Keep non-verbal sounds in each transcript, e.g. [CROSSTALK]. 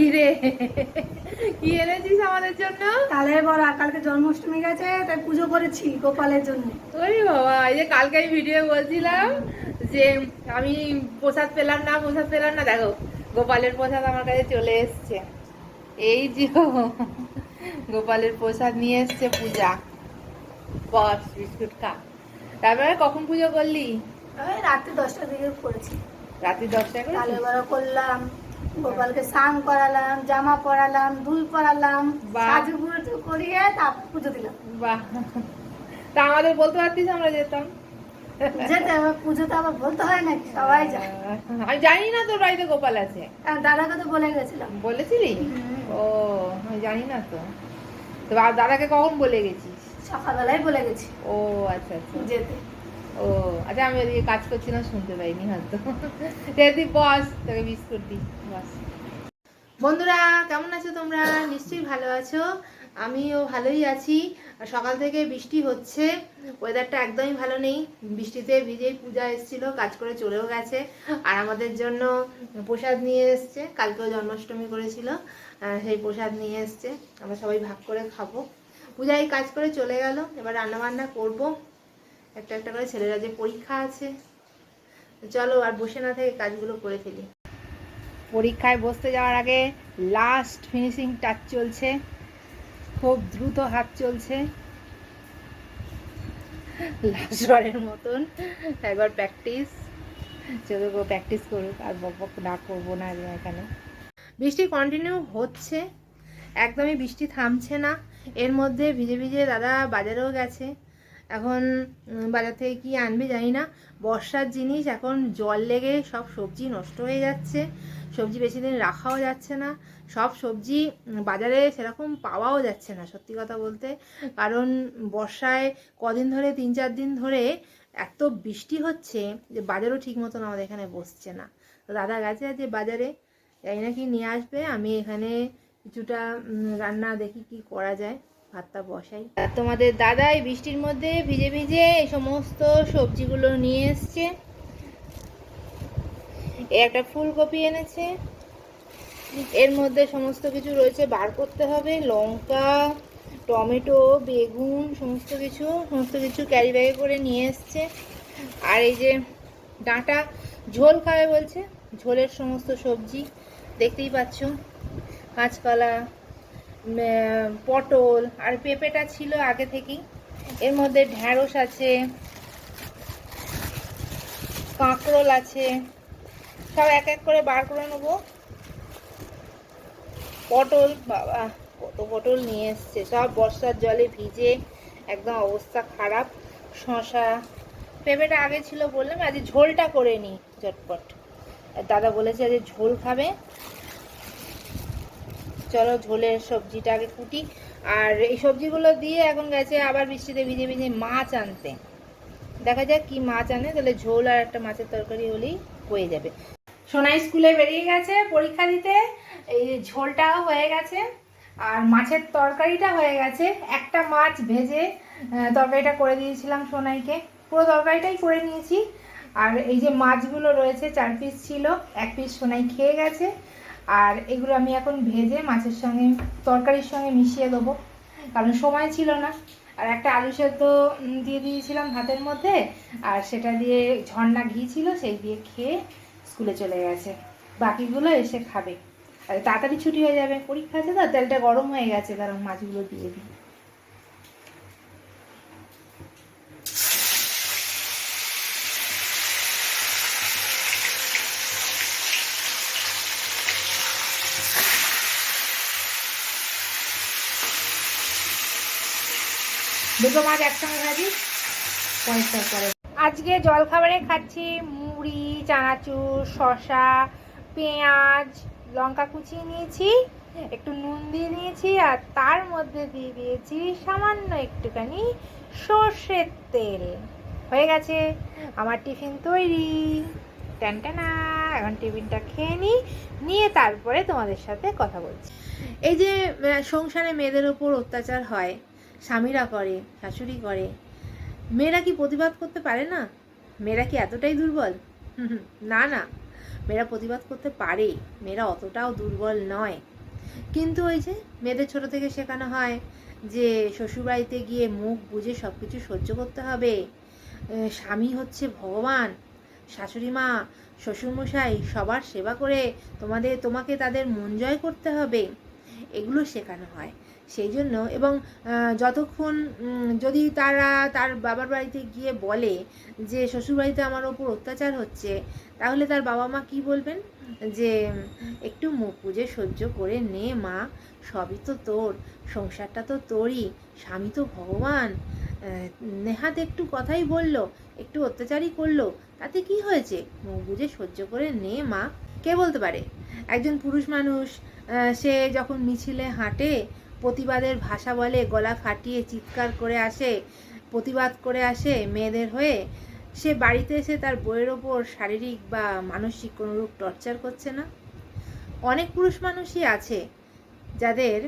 কি রে কি এনেছিস আমাদের জন্য? তালের বড়া কালকে জন্মাষ্টমী গেছে তাই পুজো করেছি গোপালের জন্য। ওরে বাবা এই যে কালকে আমি ভিডিও বলছিলাম যে আমি প্রসাদ পেলাম না প্রসাদ পেলাম না দেখো গোপালের প্রসাদ আমার কাছে চলে এসছে। এই যে গোপালের প্রসাদ নিয়ে এসছে পূজা। বস বিস্কুট খা। তারপরে কখন পুজো করলি? ওই রাত্রি দশটার দিকে করেছি। রাত্রি দশটায় করে করলাম। গোপালকে স্নান করালাম জামা পরালাম দুল পরালাম। সাজু গুজু করিয়ে তারপর পুজো দিলাম। বাহ। তা আমাদের বলতে পারতিস আমরা যেতাম। যেতে আবার বলতে হয় নাকি? সবাই যায়। আমি জানি না তোর বাড়িতে গোপাল আছে। আর দাদাকে তো বলে গেছিলাম। বলেছিলি? ও আমি জানি না তো। তো দাদাকে কখন বলে গেছিস? সকালবেলায় বলে গেছি। ও আচ্ছা আচ্ছা। যেতে। ও আচ্ছা আমি ওদিকে কাজ করছিলাম শুনতে পাইনি হয়তো। যদি বস, তোকে বিস্কুট দিই, বস। বন্ধুরা, কেমন আছো তোমরা? নিশ্চয়ই ভালো আছো। আমিও ভালোই আছি। সকাল থেকে বৃষ্টি হচ্ছে ওয়েদারটা একদমই ভালো নেই। বৃষ্টিতে ভিজেই পূজা এসেছিল, কাজ করে চলেও গেছে। আর আমাদের জন্য প্রসাদ নিয়ে এসছে, কালকেও জন্মাষ্টমী করেছিল। সেই প্রসাদ নিয়ে এসছে। আমরা সবাই ভাগ করে খাব। পূজায় কাজ করে চলে গেল, এবার রান্না বান্না করব। একটা একটা করে ছেলেরা যে পরীক্ষা আছে। চলো আর বসে না থেকে কাজগুলো করে ফেলি। পরীক্ষায় বসতে যাওয়ার আগে লাস্ট ফিনিশিং টাচ চলছে। খুব দ্রুত হাত চলছে। লাস্ট বারের মতন। একবার প্র্যাকটিস চলো গো প্র্যাকটিস করুক আর বক না করব না এখানে। বৃষ্টি কন্টিনিউ হচ্ছে। একদমই বৃষ্টি থামছে না। এর মধ্যে ভিজে ভিজে দাদা বাজারেও গেছে। এখন বাজার থেকে কি আনবে জানি না বর্ষার জিনিস এখন জল লেগে সব সবজি নষ্ট হয়ে যাচ্ছে। সবজি বেশি দিন রাখাও যাচ্ছে না। সব সবজি বাজারে সেরকম পাওয়াও যাচ্ছে না, সত্যি কথা বলতে। কারণ বর্ষায় কদিন ধরে, তিন চার দিন ধরে এত বৃষ্টি হচ্ছে যে বাজারও ঠিক মতন আমাদের এখানে বসছে না। তো দাদা গেছে যে বাজারে জানি না কি নিয়ে আসবে। আমি এখানে কিছুটা রান্না দেখি কি করা যায়। ভাতটা বসাই। তোমাদের দাদাই বৃষ্টির মধ্যে ভিজে ভিজে এই সমস্ত সবজিগুলো নিয়ে এসছে। একটা ফুলকপি এনেছে। এর মধ্যে সমস্ত কিছু রয়েছে, বার করতে হবে। লঙ্কা, টমেটো, বেগুন, সমস্ত কিছু সমস্ত কিছু ক্যারি ব্যাগে করে নিয়ে এসছে। আর এই যে ডাঁটা ঝোল খাবে বলছে, ঝোলের সমস্ত সবজি, দেখতেই পাচ্ছ। কাঁচকলা পটল আর পেঁপেটা ছিল আগে থেকেই। এর মধ্যে ঢ্যাঁড়স আছে, কাঁকরোল আছে, সব এক এক করে বার করে নেব। পটল, বাবা, কত পটল নিয়ে এসছে। সব বর্ষার জলে ভিজে একদম অবস্থা খারাপ। শশা পেঁপেটা আগে ছিল বললাম, আজ ঝোলটা করে নিই চটপট আর দাদা বলেছে আজ ঝোল খাবে। চলো ঝোলের সবজিটা আগে কুটি। আর এই সবজিগুলো দিয়ে এখন গেছে আবার বৃষ্টিতে ভিজে ভিজে মাছ আনতে। দেখা যাক কি মাছ আনে, তাহলে ঝোল আর একটা মাছের তরকারি হলেই হয়ে যাবে। সোনাই স্কুলে বেরিয়ে গেছে পরীক্ষা দিতে, এই ঝোলটাও হয়ে গেছে। আর মাছের তরকারিটা হয়ে গেছে। একটা মাছ ভেজে তরকারিটা করে দিয়েছিলাম সোনাইকে। পুরো তরকারিটাই করে নিয়েছি। আর এই যে মাছগুলো রয়েছে, চার পিস ছিল, এক পিস সোনাই খেয়ে গেছে। আর এগুলো আমি এখন ভেজে মাছের সঙ্গে, তরকারির সঙ্গে মিশিয়ে দেবো। কারণ সময় ছিল না। আর একটা আলু সেদ্ধ দিয়ে দিয়েছিলাম ভাতের মধ্যে। আর সেটা দিয়ে ঝর্ণা ঘি ছিল, সেই দিয়ে খেয়ে স্কুলে চলে গেছে। বাকিগুলো এসে খাবে। আর তাড়াতাড়ি ছুটি হয়ে যাবে। পরীক্ষা আছে তো, তেলটা গরম হয়ে গেছে কারণ মাছগুলো দিয়ে দিই। দুটো মাছ একসঙ্গে ভাজি পরেরটা পরে আজকে জলখাবারে খাচ্ছি মুড়ি, চানাচুর শশা পেঁয়াজ, লঙ্কা কুচিয়ে নিয়েছি, একটু নুন দিয়ে নিয়েছি, আর তার মধ্যে দিয়ে দিয়েছি সামান্য একটুখানি সর্ষের তেল। হয়ে গেছে আমার টিফিন তৈরি। টানটানা এখন টিফিনটা খেয়ে নিই, নিয়ে তারপরে তোমাদের সাথে কথা বলছি। এই যে সংসারে মেয়েদের ওপর অত্যাচার হয় স্বামীরা করে, শাশুড়ি করে। মেয়েরা কি প্রতিবাদ করতে পারে না? মেয়েরা কি এতটাই দুর্বল? না না। মেয়েরা প্রতিবাদ করতে পারে। মেয়েরা অতটাও দুর্বল নয়। কিন্তু ওই যে মেয়েদের ছোট থেকে শেখানো হয় যে শ্বশুরবাড়িতে গিয়ে মুখ বুঝে সব কিছু সহ্য করতে হবে। স্বামী হচ্ছে ভগবান। শাশুড়ি মা শ্বশুরমশাই সবার সেবা করে তোমাদের, তোমাকে তাদের মন জয় করতে হবে। এগুলো শেখানো হয়। সেই জন্য এবং যতক্ষণ যদি তারা তার বাবার বাড়িতে গিয়ে বলে যে শ্বশুরবাড়িতে আমার ওপর অত্যাচার হচ্ছে, তাহলে তার বাবা মা কি বলবেন? যে, একটু মুখ বুঝে সহ্য করে নে মা, সবই তো তোর, সংসারটা তো তোরই, স্বামী তো ভগবান। নেহাত একটু কথাই বলল, একটু অত্যাচারই করল, তাতে কি হয়েছে? মুখ বুঝে সহ্য করে নে মা। কে বলতে পারে? একজন পুরুষ মানুষ সে যখন মিছিলে হাঁটে প্রতিবাদের ভাষা বলে গলা ফাটিয়ে চিৎকার করে আসে, প্রতিবাদ করে আসে মেয়েদের হয়ে। সে বাড়িতে এসে তার বইয়ের ওপর শারীরিক বা মানসিক কোনোরূপ টর্চার করছে না। অনেক পুরুষ মানুষই আছে যাদের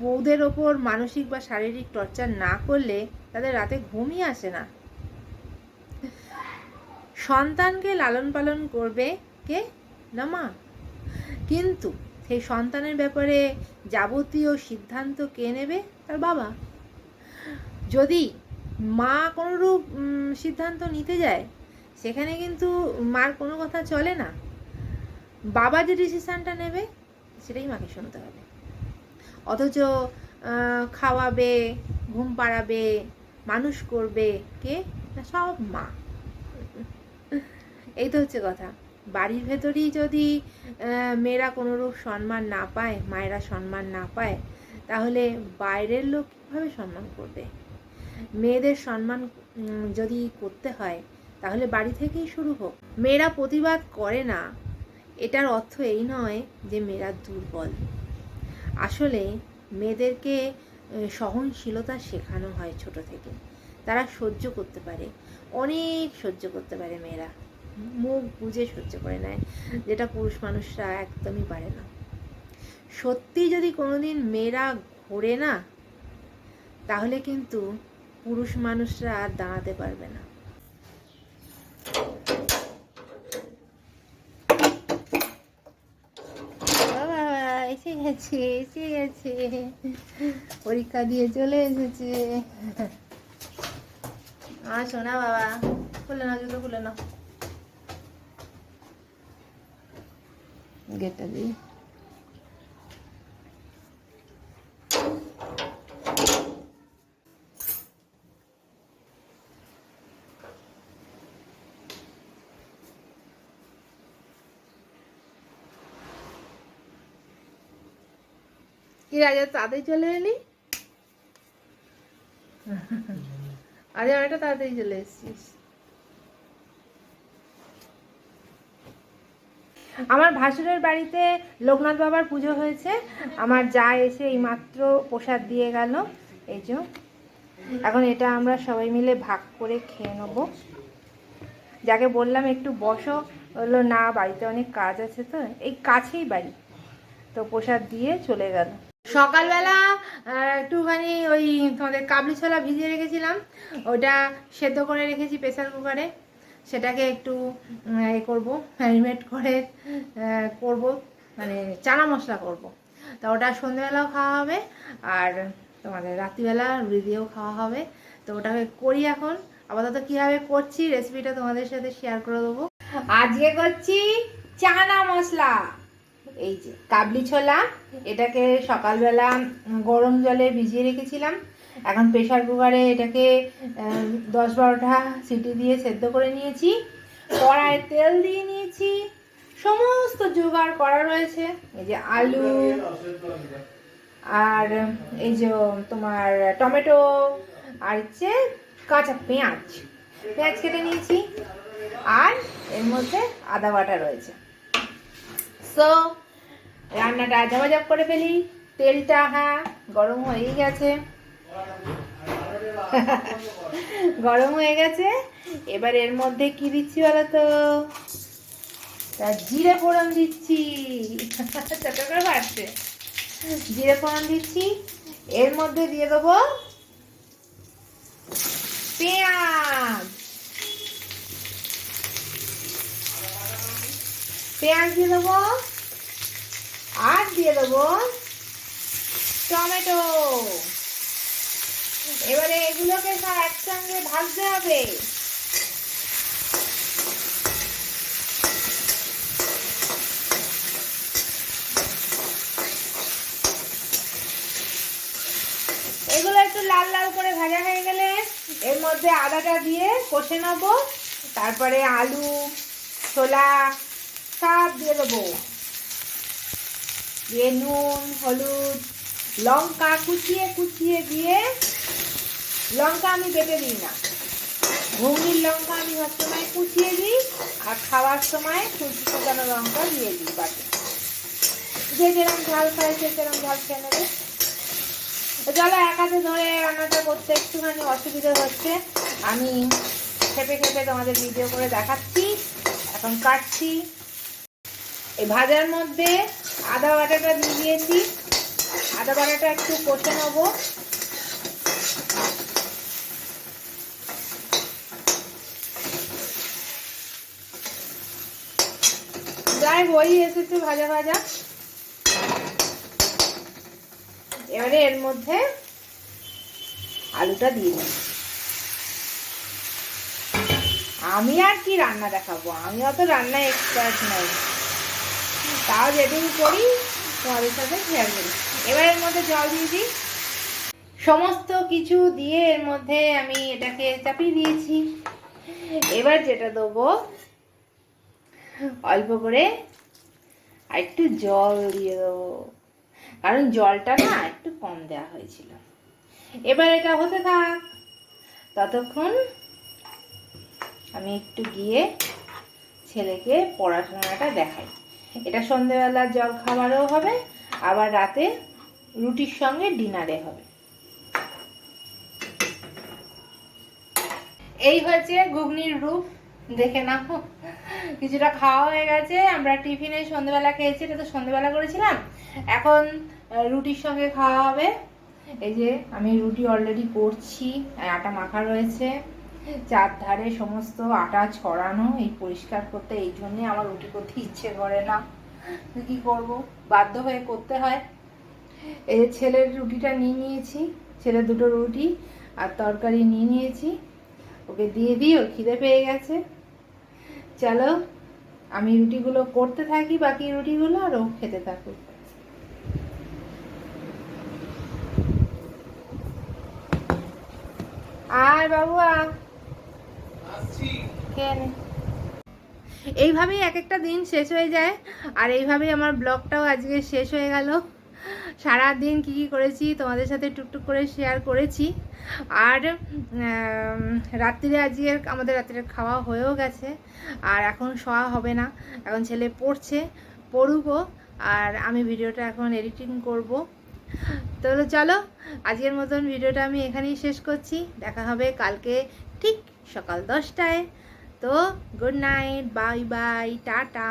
বউদের ওপর মানসিক বা শারীরিক টর্চার না করলে তাদের রাতে ঘুমই আসে না। সন্তানকে লালন পালন করবে কে? না মা। কিন্তু সেই সন্তানের ব্যাপারে যাবতীয় সিদ্ধান্ত কে নেবে? তার বাবা। যদি মা কোনোরূপ সিদ্ধান্ত নিতে যায়, সেখানে কিন্তু মার কোনো কথা চলে না। বাবা যে ডিসিশানটা নেবে, সেটাই মাকে শুনতে হবে। অথচ খাওয়াবে, ঘুম পাড়াবে, মানুষ করবে, কে? না, সব মা। এই তো হচ্ছে কথা। বাড়ির ভেতরেই যদি মেয়েরা কোনোরূপ সম্মান না পায়, মায়েরা সম্মান না পায়, তাহলে বাইরের লোক কীভাবে সম্মান করবে? মেয়েদের সম্মান যদি করতে হয়, তাহলে বাড়ি থেকেই শুরু হোক। মেয়েরা প্রতিবাদ করে না। এটার অর্থ এই নয় যে মেয়েরা দুর্বল। আসলে মেয়েদেরকে সহনশীলতা শেখানো হয় ছোট থেকে। তারা সহ্য করতে পারে, অনেক সহ্য করতে পারে মেয়েরা। মুখ বুঝে সহ্য করে নেয়, যেটা পুরুষ মানুষরা একদমই পারে না। সত্যি যদি কোনোদিন মেয়েরা ঘোরে না, তাহলে কিন্তু পুরুষ মানুষরা আর দাঁড়াতে পারবে না। এসে গেছে এসে গেছে। পরীক্ষা দিয়ে চলে এসেছে। আমার শোনা বাবা, খুলে না জুতো খুলে নাও। গেটটা দিই। কি রাজা তাড়াতাড়ি চলে এলি? [LAUGHS] আজ অনেকটা তাড়াতাড়ি চলে এসেছিস। আমার ভাসুরের বাড়িতে লোকনাথ বাবার পুজো হয়েছে। আমার যা এসে এই মাত্র প্রসাদ দিয়ে গেল। এই যে, এখন এটা আমরা সবাই মিলে ভাগ করে খেয়ে নেব। যাকে বললাম একটু বসো, বলল, না, বাড়িতে অনেক কাজ আছে তো। এই কাছেই বাড়ি। তো প্রসাদ দিয়ে চলে গেল। সকালবেলা একটুখানি ওই তোমাদের কাবলি ছোলা ভিজিয়ে রেখেছিলাম। ওটা সেদ্ধ করে রেখেছি প্রেসার কুকারে। সেটাকে একটু এ করব, ম্যারিনেট করে করব মানে চানা মশলা করব। তা ওটা সন্ধ্যেবেলাও খাওয়া হবে, আর তোমাদের রাত্রিবেলা রুটি দিয়েও খাওয়া হবে। তো ওটাকে করি এখন। আপাতত কীভাবে করছি রেসিপিটা তোমাদের সাথে শেয়ার করে দেবো। আজকে করছি চানা মশলা। এই যে, কাবলি ছোলা, এটাকে সকালবেলা গরম জলে ভিজিয়ে রেখেছিলাম। এখন প্রেশার কুকারে এটাকে দশ বারোটা সিটি দিয়ে সেদ্ধ করে নিয়েছি। কড়ায় তেল দিয়ে নিয়েছি। সমস্ত জোগাড় করা রয়েছে। এই যে আলু আর, এই যে তোমার টমেটো আর হচ্ছে কাঁচা পেঁয়াজ। পেঁয়াজ কেটে নিয়েছি। আর এর মধ্যে আদা বাটা রয়েছে। সো রান্নাটা ঝাপাঝাপ করে ফেলি। তেলটা হ্যাঁ গরম হয়েই গেছে। [LAUGHS] গরম হয়ে গেছে। এবার এর মধ্যে কি দিচ্ছি বলো তো? জিরে ফোড়ন দিচ্ছি। [LAUGHS] বাড়ছে। জিরে ফোড়ন দিচ্ছি। এর মধ্যে দিয়ে দেবো পেঁয়াজ। পেঁয়াজ দিয়ে দেবো। আর দিয়ে দেবো টমেটো। এবারে এগুলোকে সব একসঙ্গে ভাজতে হবে। এগুলো একটু লাল লাল করে ভাজা হয়ে গেলে এর মধ্যে আদাটা দিয়ে কষে নেব, তারপরে আলু, ছোলা সব দিয়ে দেবো। দিয়ে নুন, হলুদ, লঙ্কা কুচিয়ে কুচিয়ে দিয়ে লঙ্কা আমি বেটে দিই না। ঘুগনির লঙ্কা আমি সবসময় কুচিয়ে দিই আর খাওয়ার সময় কুচি শুকানো লঙ্কা দিয়ে দিই বাটে যে যেরকম ঝাল খায় সে সেরকম ঝাল খেয়ে নেবে। চলো এক হাতে ধরে রান্নাটা করতে একটুখানি অসুবিধা হচ্ছে। আমি খেপে খেপে তোমাদের ভিডিও করে দেখাচ্ছি, এখন কাটছি। এই ভাজার মধ্যে আদা বাটাটা দিয়ে দিয়েছি। আদা বাটাটা একটু কষে নেব। প্রায় বই এসেছে ভাজা ভাজা। এবারে এর মধ্যে আলুটা দিয়ে দিই। আমি আর কি রান্না দেখাবো? আমি অত রান্না এক্সপার্ট নই। তাও যেদিন করি, তোমাদের সাথে শেয়ার করি। এবার এর মধ্যে জল দিয়ে দিই। সমস্ত কিছু দিয়ে এর মধ্যে আমি এটাকে চাপিয়ে দিয়েছি। এবার যেটা দেবো, অল্প করে আর একটু জল দিয়ে দেবো। কারণ জলটা না একটু কম দেওয়া হয়েছিল। এবার এটা হতে থাক। ততক্ষণ আমি একটু গিয়ে ছেলেকে পড়াশোনাটা দেখাই। এটা সন্ধেবেলার জল খাবারও হবে, আবার রাতে রুটির সঙ্গে ডিনারে হবে। এই হচ্ছে ঘুগনির রূপ। দেখে নাও। কিছুটা খাওয়া হয়ে গেছে, আমরা টিফিনে সন্ধেবেলা খেয়েছি, এটা তো সন্ধেবেলা করেছিলাম। এখন রুটির সঙ্গে খাওয়া হবে। এই যে, আমি রুটি অলরেডি করছি, আটা মাখা রয়েছে। চারধারে সমস্ত আটা ছড়ানো, এই পরিষ্কার করতে, এই জন্যে আমার রুটি করতে ইচ্ছে করে না। কি করব? বাধ্য হয়ে করতে হয়। এই ছেলের রুটিটা নিয়ে নিয়েছি, ছেলের দুটো রুটি আর তরকারি নিয়ে নিয়েছি। ওকে দিয়ে দিই, ওর খিদে পেয়ে গেছে। চলো আমি রুটিগুলো করতে থাকি বাকি রুটিগুলো আর ও খেতে থাকুক। আর বাবু খেয়ে এইভাবেই এক একটা দিন শেষ হয়ে যায় আর এইভাবেই আমার ব্লগটাও আজকে শেষ হয়ে গেল। সারা দিন কী কী করেছি তোমাদের সাথে টুকটুক করে শেয়ার করেছি। আর রাত্রিরে আজকে আমাদের রাত্রিরে খাওয়া হয়েও গেছে। আর এখন শোয়া হবে না। এখন ছেলে পড়ছে, পড়ুকো আর আমি ভিডিওটা এখন এডিটিং করব। তাহলে চলো, আজকের মতন ভিডিওটা আমি এখানেই শেষ করছি। দেখা হবে কালকে ঠিক সকাল দশটায়। তো good night bye bye tata.